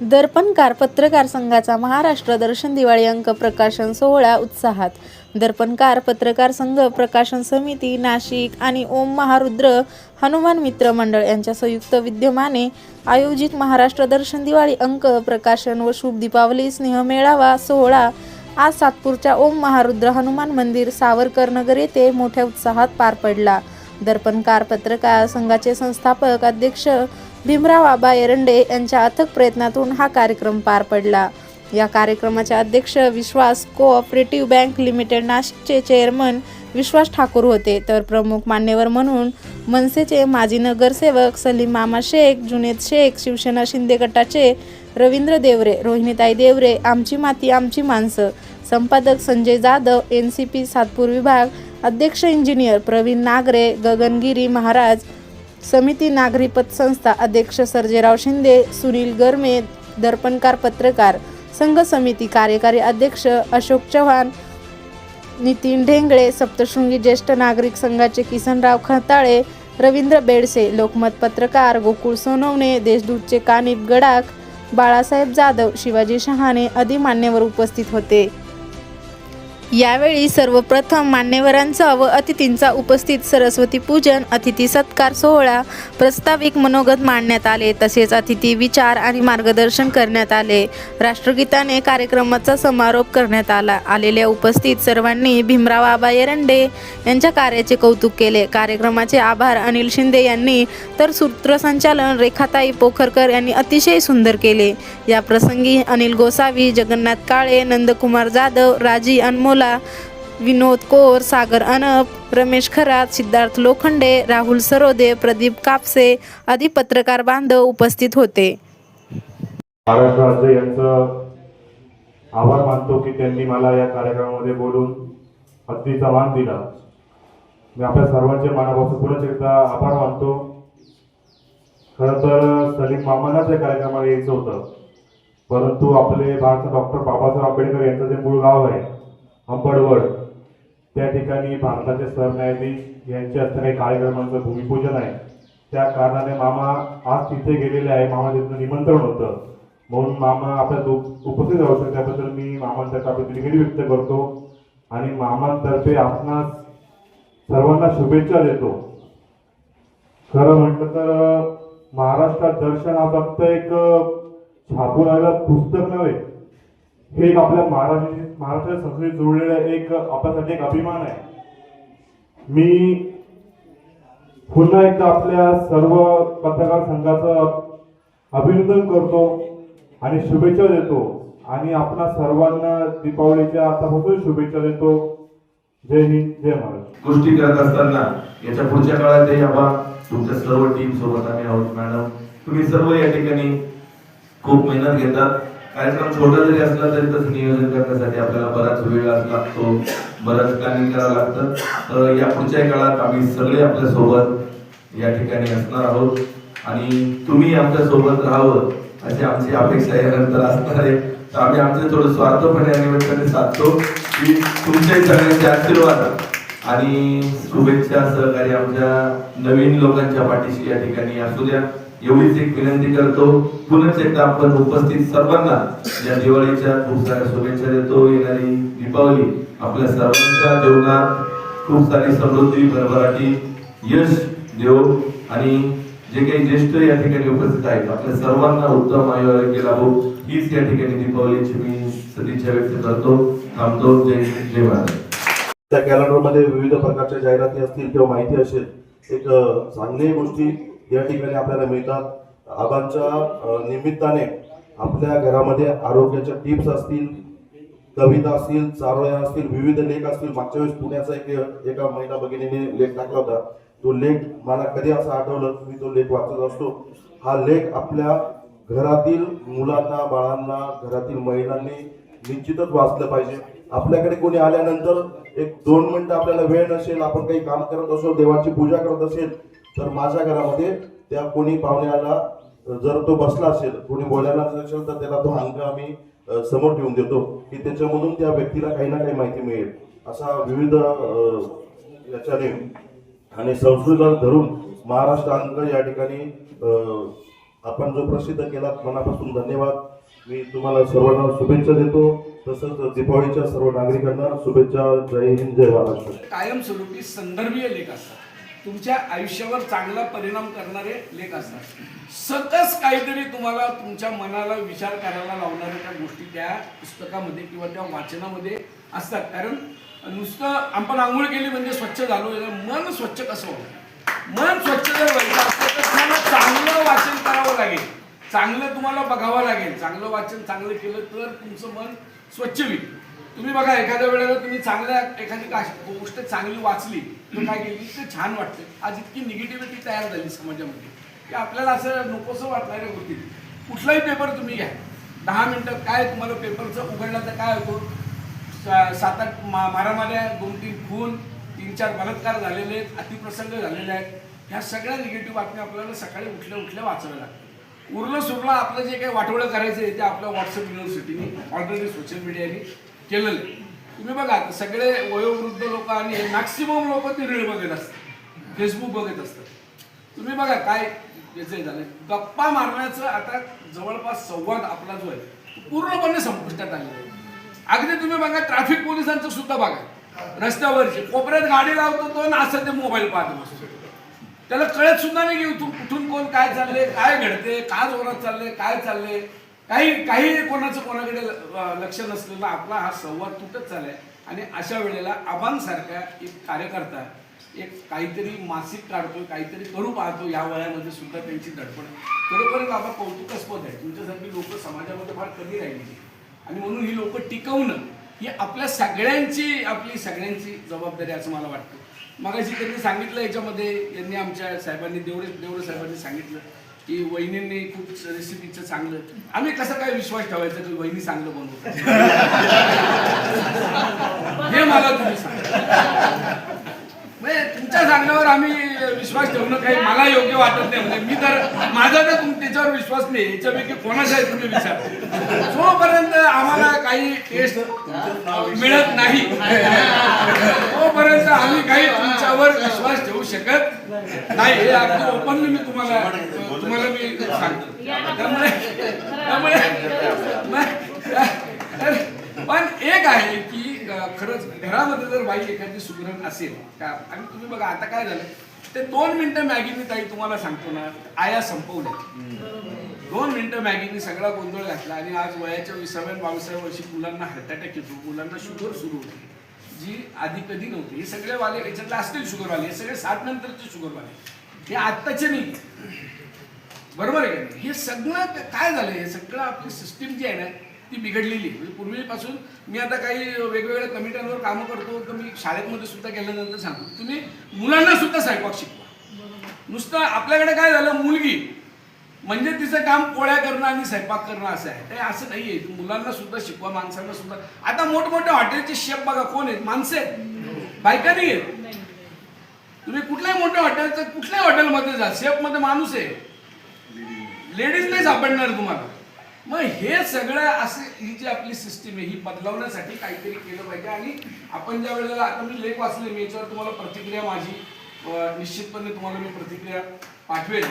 दर्पणकार पत्रकार संघाचा महाराष्ट्र दर्शन दिवाळी अंक प्रकाशन सोहळा उत्साहात. दर्पणकार पत्रकार संघ प्रकाशन समिती नाशिक आणि ओम महारुद्र हनुमान मित्र मंडळ यांच्या संयुक्त विद्यमाने आयोजित महाराष्ट्र दर्शन दिवाळी अंक प्रकाशन व शुभ दीपावली स्नेह मेळावा सोहळा आज सातपूरच्या ओम महारुद्र हनुमान मंदिर सावरकर नगर येथे मोठ्या उत्साहात पार पडला. दर्पणकार पत्रकार संघाचे संस्थापक अध्यक्ष भीमराव आबा एरंडे यांच्या अथक प्रयत्नातून हा कार्यक्रम पार पडला. या कार्यक्रमाचे अध्यक्ष विश्वास कोऑपरेटिव्ह बँक लिमिटेड नाशिकचे चेअरमन विश्वास ठाकूर होते. तर प्रमुख मान्यवर म्हणून मनसेचे माजी नगरसेवक सलीम मामा शेख जुनेद शेख शिवसेना शिंदे गटाचे रवींद्र देवरे रोहिणीताई देवरे आमची माती आमची माणसं. संपादक Sanjay Jadhav N C P Satpur विभाग अध्यक्ष इंजिनियर प्रवीण नागरे गगनगिरी महाराज समिती नागरी पतसंस्था अध्यक्ष सर्जेराव शिंदे सुनील गरमे दर्पणकार पत्रकार संघ समिती कार्यकारी अध्यक्ष अशोक चव्हाण नितीन ढेंगळे सप्तशृंगी ज्येष्ठ नागरिक संघाचे किसनराव खताळे रवींद्र बेडसे लोकमत पत्रकार गोकुळ सोनवणे देशदूतचे कानिप गडाख बाळासाहेब जाधव शिवाजी शहाणे आदी मान्यवर उपस्थित होते. यावेळी सर्वप्रथम मान्यवरांचा व अतिथींचा उपस्थित सरस्वती पूजन अतिथी सत्कार सोहळा प्रस्ताविक मनोगत मांडण्यात आले. तसेच अतिथी विचार आणि मार्गदर्शन करण्यात आले. राष्ट्रगीताने कार्यक्रमाचा समारोप करण्यात आला. आलेल्या उपस्थित सर्वांनी भीमराव आबा एरंडे यांच्या कार्याचे कौतुक केले. कार्यक्रमाचे आभार अनिल शिंदे यांनी तर सूत्रसंचालन रेखाताई पोखरकर यांनी अतिशय सुंदर केले. या प्रसंगी अनिल गोसावी जगन्नाथ काळे नंदकुमार जाधव राजी अनमोल विनोद कोर सागर अनप रमेश खरात सिद्धार्थ लोखंडे राहुल सरोदे प्रदीप कापसे आदी पत्रकार बांधव उपस्थित होते. महाराष्ट्र राज्य यांचं आभार मानतो की त्यांनी मला या कार्यक्रमामध्ये बोलून हत्तीचा मान दिला. मी आपल्या सर्वांचे मनापासून पुन्हा एकदा आभार मानतो. खरं तर सलीम मामांनाच या कार्यक्रमाला यायचं होतं. परंतु आपले भारत डॉक्टर बाबासाहेब आंबेडकर यांचं जे मूळ गाव आहे अंबडवड. त्या ठिकाणी भारताचे सरन्यायाधीश यांचे काही कार्यक्रमांचं भूमिपूजन आहे. त्या कारणाने मामा आज तिथे गेलेले आहे. मामा तिथं निमंत्रण होतं. म्हणून मामा आपल्यात उपस्थित राहू शकते त्याबद्दल मी मामांतर्फे आपली दिलगिरी व्यक्त करतो. आणि मामांतर्फे आपणास सर्वांना शुभेच्छा देतो. खरं म्हटलं तर महाराष्ट्रात दर्शन हा फक्त एक छापून आलेलं पुस्तक नव्हे. हे एक आपल्या महाराष्ट्राची महाराष्ट्र संस्कृतीत जुळलेलं एक आपल्यासाठी एक अभिमान आहे. मी पुन्हा एकदा आपल्या सर्व पत्रकार संघाचं अभिनंदन करतो आणि शुभेच्छा देतो. आणि आपणा सर्वांना दीपावलीच्या आतापासून शुभेच्छा देतो. जय हिंद जय महाराष्ट्र. गोष्टी करत असताना याच्या पुढच्या काळातही आबा तुमच्या सर्व टीम सोबत आम्ही आहोत मॅडम तुम्ही सर्व या ठिकाणी खूप मेहनत घेतात. कार्यक्रम छोटा जरी असला तरी तसं नियोजन करण्यासाठी आपल्याला बराच वेळ लागतो. बराच प्लॅनिंग करावं लागतं. तर या पुढच्या काळात आम्ही सगळे आपल्यासोबत या ठिकाणी असणार आहोत. आणि तुम्ही आमच्यासोबत राहावं अशी आमची अपेक्षा यानंतर असणार आहे. तर आम्ही आमचे थोडं स्वार्थपणे या निमित्ताने साधतो की तुमचे सगळ्यांचे आशीर्वाद आणि शुभेच्छा सहकारी आमच्या नवीन लोकांच्या पाठीशी या ठिकाणी असू द्या. एवढीच एक विनंती करतो पुन्हा एकदा आपण उपस्थित सर्वांना या दिवाळीच्या खूप साऱ्या शुभेच्छा देतो. येणारी दीपावली आपल्या सर्वांच्या जीवनात खूप सारी समृद्धी भरभराटी यश देव. आणि जे काही ज्येष्ठ या ठिकाणी उपस्थित आहेत आपल्या सर्वांना उत्तम आरोग्य लाभो हो. हीच या ठिकाणी दीपावलीची मी सदिच्छा व्यक्त करतो. थांबतो. जय जय महाराज. त्या कॅलेंडरमध्ये विविध प्रकारच्या जाहिराती असतील किंवा माहिती असेल एक चांगली गोष्टी या ठिकाणी आपल्याला मिळतात. आबांच्या निमित्ताने आपल्या घरामध्ये आरोग्याच्या टिप्स असतील कविता असतील चारोळ्या असतील विविध लेख असतील. मागच्या वेळेस पुण्याचा एक एका महिला भगिनीने लेख टाकला होता. तो लेख मला कधी असं आठवलं? मी तो लेख वाचत असतो. हा लेख आपल्या घरातील मुलांना बाळांना घरातील महिलांनी निश्चितच वाचलं पाहिजे. आपल्याकडे कोणी आल्यानंतर एक दोन मिनिटं आपल्याला वेळ नसेल आपण काही काम करत असो देवाची पूजा करत असेल तर माझ्या घरामध्ये त्या कोणी पाहुण्याला जर तो बसला असेल कोणी बोलायला असेल तर त्याला तो अंक आम्ही समोर ठेवून देतो. की त्याच्यामधून त्या व्यक्तीला काही ना काही माहिती मिळेल. असा विविध याच्याने आणि संस्कृतीला धरून महाराष्ट्र अंक या ठिकाणी आपण जो प्रसिद्ध केला मनापासून धन्यवाद. मी तुम्हाला सर्वांना शुभेच्छा देतो. तसंच दीपावलीच्या सर्व नागरिकांना शुभेच्छा. जय हिंद जय महाराष्ट्र. कायमस्वरूपी संदर्भीय लेख असतात. तुमच्या आयुष्यावर चांगला परिणाम करणारे लेख असतात. सतत काहीतरी तुम्हाला तुमच्या मनाला विचार करायला लावणाऱ्या त्या गोष्टी त्या पुस्तकामध्ये किंवा त्या वाचनामध्ये असतात. कारण नुसतं आपण आंघोळ केली म्हणजे स्वच्छ झालो मन स्वच्छ कसं होतं मन स्वच्छ जर व्हायचं असतं तर तुम्हाला चांगलं वाचन करावं लागेल. चांगलं तुम्हाला बघावं लागेल. चांगलं वाचन चांगलं केलं तर तुमचं मन स्वच्छ होईल. तुम्ही बघा एखाद्या वेळेला तुम्ही चांगल्या एखादी गोष्ट चांगली वाचली तर काय केली? ते छान वाटते आज इतकी निगेटिव्हिटी तयार झाली समाजामध्ये की आपल्याला असं नकोसं वाटणाऱ्या गोष्टी. कुठलाही पेपर तुम्ही घ्या. दहा मिनटं काय तुम्हाला पेपरचं उघडलं तर काय होतो? सा- सात आठ मा मारामाऱ्या दोन तीन खून तीन चार बलात्कार झालेले आहेत अतिप्रसंग झालेले आहेत. ह्या सगळ्या निगेटिव्ह बातम्या आपल्याला सकाळी उठल्या उठल्या वाचाव्या लागतात. उरलं सुरलं आपलं जे काही वाटोळं करायचं आहे ते आपल्या व्हॉट्सअप युनिव्हर्सिटीने ऑलरेडी सोशल मीडियाने केलेलं आहे. तुम्ही बघा आता सगळे वयोवृद्ध लोक आणि मॅक्सिमम लोक ते रील बघत असतात. फेसबुक बघत असतात. तुम्ही बघा काय याचं झालं गप्पा मारण्याचं आता जवळपास संवाद आपला जो आहे पूर्णपणे संपुष्टात आलेला आहे. अगदी तुम्ही बघा ट्रॅफिक पोलिसांचं सुद्धा बघा. रस्त्यावरची कोपऱ्यात गाडी लावतो तो ना असं ते मोबाईल पाहत बसतो. त्याला कळत सुद्धा नाही की कुठून कोण काय चाललंय काय घडते काय जोरात चाललंय काय चाललंय. काही काही कोणाचं कोणाकडे लक्ष नसलेला आपला हा संवाद तुटत चाललाय. आणि अशा वेळेला आबांसारखा एक कार्यकर्ता एक काहीतरी मासिक काढतोय काहीतरी करू पाहतो या वयामध्ये सुद्धा त्यांची धडपड. खरोखरच बाबा कौतुकास्पद आहे. तुमच्यासारखी लोक समाजामध्ये फार कमी राहिली. आणि म्हणून ही लोक टिकवणं ही आपल्या सगळ्यांची आपली सगळ्यांची जबाबदारी असं मला वाटतं. मगाशी त्यांनी सांगितलं याच्यामध्ये यांनी आमच्या साहेबांनी देवरे देवरे साहेबांनी सांगितलं की वहिनींनी खूप रेसिपीचं चांगलं. आम्ही कसं काय विश्वास ठेवायचा की वहिनी चांगलं बनवतात. हे मला तुम्ही सांगा. म्हणजे तुमच्या सांगण्यावर आम्ही विश्वास ठेवणं काही मला योग्य वाटत नाही. म्हणजे मी तर माझा तर तुम त्याच्यावर विश्वास नाही. याच्यापैकी कोणाचा आहे तुम्ही विचार. जोपर्यंत आम्हाला काही टेस्ट मिळत नाही तोपर्यंत आम्ही काही तुमच्यावर विश्वास ठेवू शकत नाही. हे अगदी ओपनली मी तुम्हाला तुम्हाला मी सांगतो. त्यामुळे त्यामुळे पण एक आहे की खरंच घरामध्ये जर बाई एखादी सुगरण असेल का आणि तुम्ही बघा आता काय झालं? ते दोन मिनिटं मॅगीनी ताई तुम्हाला सांगतो ना आया संपवल्या. दोन मिनिटं मॅगीनी सगळा गोंधळ घातला आणि आज वयाच्या विसाव्या बावीसाव्या वर्षी मुलांना हार्ट अटॅक येतो मुलांना शुगर सुरू होते. जी आधी कधी नव्हती हे सगळे वाले याच्यातले असतील शुगरवाले हे सगळे साठ नंतरचे शुगरवाले हे आत्ताचे नाही. बरोबर आहे का हे सगळं काय झालं हे सगळं आपली सिस्टीम जी आहे ना ती बिघडलेली आहे. म्हणजे पूर्वीपासून मी आता काही वेगवेगळ्या कमिट्यांवर कामं करतो तर मी शाळेमध्ये सुद्धा गेल्यानंतर सांगतो. तुम्ही मुलांना सुद्धा स्वयंपाक शिकवा. नुसतं आपल्याकडे काय झालं? मुलगी. म्हणजे तिचं काम पोळ्या करणं आणि स्वयंपाक करणं असं आहे. ते असं नाही आहे. मुलांना सुद्धा शिकवा माणसांना सुद्धा. आता मोठमोठ्या हॉटेलचे शेफ बघा कोण आहेत? माणसं आहेत. बायका नाही आहेत. तुम्ही कुठल्याही मोठ्या हॉटेलचं कुठल्याही हॉटेलमध्ये जा. शेफमध्ये माणूस आहे. लेडीज नाही सापडणार तुम्हाला. मग हे सगळं असे ही जी आपली सिस्टीम आहे ही बदलवण्यासाठी काहीतरी केलं पाहिजे. आणि आपण ज्या वेळेला आता मी लेख वाचले मी याच्यावर तुम्हाला प्रतिक्रिया माझी निश्चितपणे तुम्हाला मी प्रतिक्रिया पाठवेल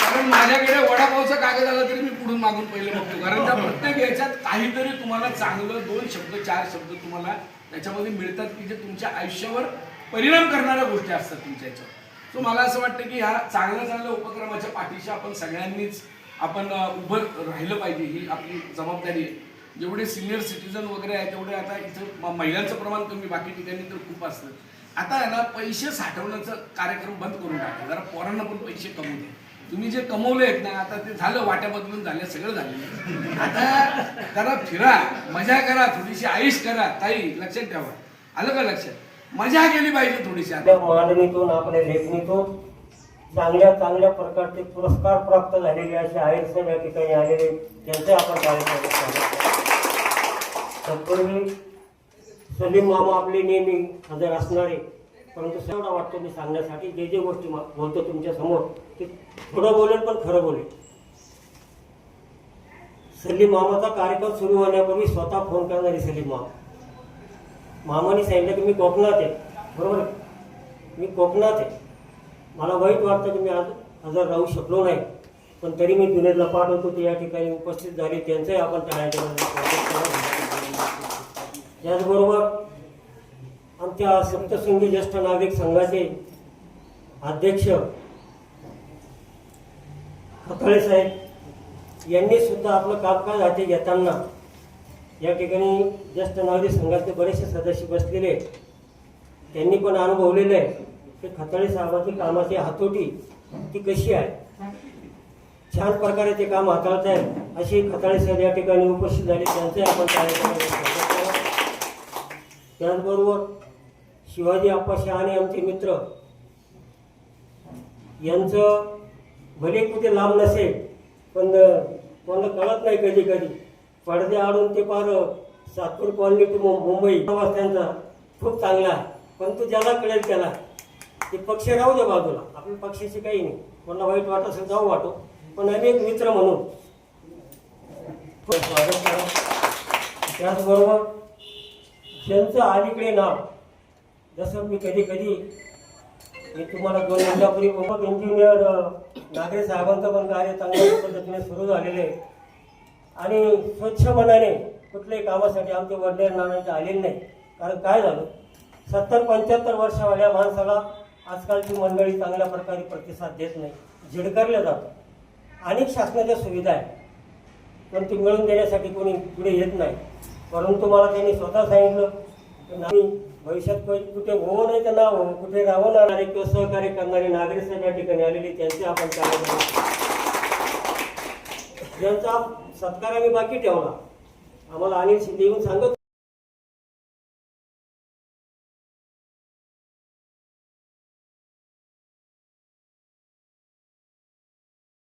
कारण माझ्याकडे वडापावचा कागद आला तरी मी पुढून मागून पहिले बघतो. कारण त्या प्रत्येक याच्यात काहीतरी तुम्हाला चांगलं दोन शब्द चार शब्द तुम्हाला त्याच्यामध्ये मिळतात की जे तुमच्या आयुष्यावर परिणाम करणाऱ्या गोष्टी असतात तुमच्या याच्यावर. सो मला असं वाटतं की ह्या चांगल्या चांगल्या उपक्रमाच्या पाठीशी आपण सगळ्यांनीच आपण उभं राहिलं पाहिजे ही आपली जबाबदारी आहे. जेवढे सिनियर सिटीजन वगैरे आहे तेवढे आता इथं महिलांचं प्रमाण कमी बाकी ठिकाणी तर खूप असतं. आता आहे ना पैसे साठवण्याचा कार्यक्रम बंद करून टाका. जरा पोरांना पण पैसे कमवू दे तुम्ही जे कमवले आहेत ना आता ते झालं वाट्या बदलून झालं सगळं झालं. आता जरा फिरा मजा करा थोडीशी आयुष करा ताई लक्षात ठेवा. आलं का लक्षात? मजा केली पाहिजे थोडीशी आता. आपल्या मांडणीतून आपल्या लेखणीतून चांगल्या चांगल्या प्रकारचे पुरस्कार प्राप्त झालेले असे आहेत सर या ठिकाणी आलेले त्यांचे आपण कार्यक्रम तत्पूर्वी सलीम मामा आपले नेहमी हजर असणारे परंतु सगळं वाटतो मी सांगण्यासाठी जे जे गोष्टी बोलतो तुमच्यासमोर ते थोडं बोलेल पण खरं बोलेल. सलीम मामाचा कार्यक्रम सुरू होण्यापूर्वी स्वतः फोन करणारी सलीम मामा. मामाने सांगितलं की मी कोकणात आहे. बरोबर मी कोकणात आहे. मला वाईट वाटतं की मी आज हजर राहू शकलो नाही. पण तरी मी जुनेदला पाठवतो ते या ठिकाणी उपस्थित झाले त्यांचंही आपण त्याचबरोबर आमच्या सप्तशृंगी ज्येष्ठ नागरिक संघाचे अध्यक्ष खताळे साहेब यांनी सुद्धा आपलं कामकाज हाती घेताना या ठिकाणी ज्येष्ठ नागरिक संघाचे बरेचसे सदस्य बसलेले आहेत. त्यांनी पण अनुभवलेलं आहे की खताळे साहेबांची कामाची हातोटी ती कशी आहे. छान प्रकारे ते काम हाताळत आहेत. अशी खताळे साहेब या ठिकाणी उपस्थित झाले. त्यांचे आपण त्याचबरोबर शिवाजी आप्पा शहाणे आमचे मित्र यांचं भले कुठे लांब नसेल पण कोणाला कळत नाही कधी कधी. पडदे आडून ते पार सातपूर कॉलनी टू मुंबई. प्रवास त्यांचा खूप चांगला आहे. पण तो ज्याला कळेल त्याला. ते पक्ष राहू दे बाजूला. आपल्या पक्षाशी काही नाही. कोणाला वाईट वाटत असेल जाऊ वाटो. पण आम्ही एक मित्र म्हणून. खूप स्वागत करा त्याचबरोबर त्यांचं अलीकडे नाव जसं मी कधी कधी मी तुम्हाला दोन मिनिटापूर्वी इंजिनियर नागरे साहेबांचं पण कार्य चांगल्या पद्धतीने सुरू झालेलं आहे. आणि स्वच्छ मनाने कुठल्याही कामासाठी आमचे वडील नानांचे आलेले नाही. कारण काय झालं? सत्तर पंच्याहत्तर वर्षावाल्या माणसाला आजकालची मंडळी चांगल्या प्रकारे प्रतिसाद देत नाही. झिडकारल्या जातात अनेक शासनाच्या सुविधा आहेत. पण ती मिळवून देण्यासाठी कोणी पुढे येत नाही. परंतु मला त्यांनी स्वतः सांगितलं की नाही भविष्यात कुठे हो नाही तर ना हो कुठे राहून किंवा सहकार्य करणारे नागरिक या ठिकाणी आलेले त्यांचे आपण त्यांचा ज्यांचा सत्कार आम्ही बाकी ठेवला. आम्हाला अनिल शिंदे येऊन सांगत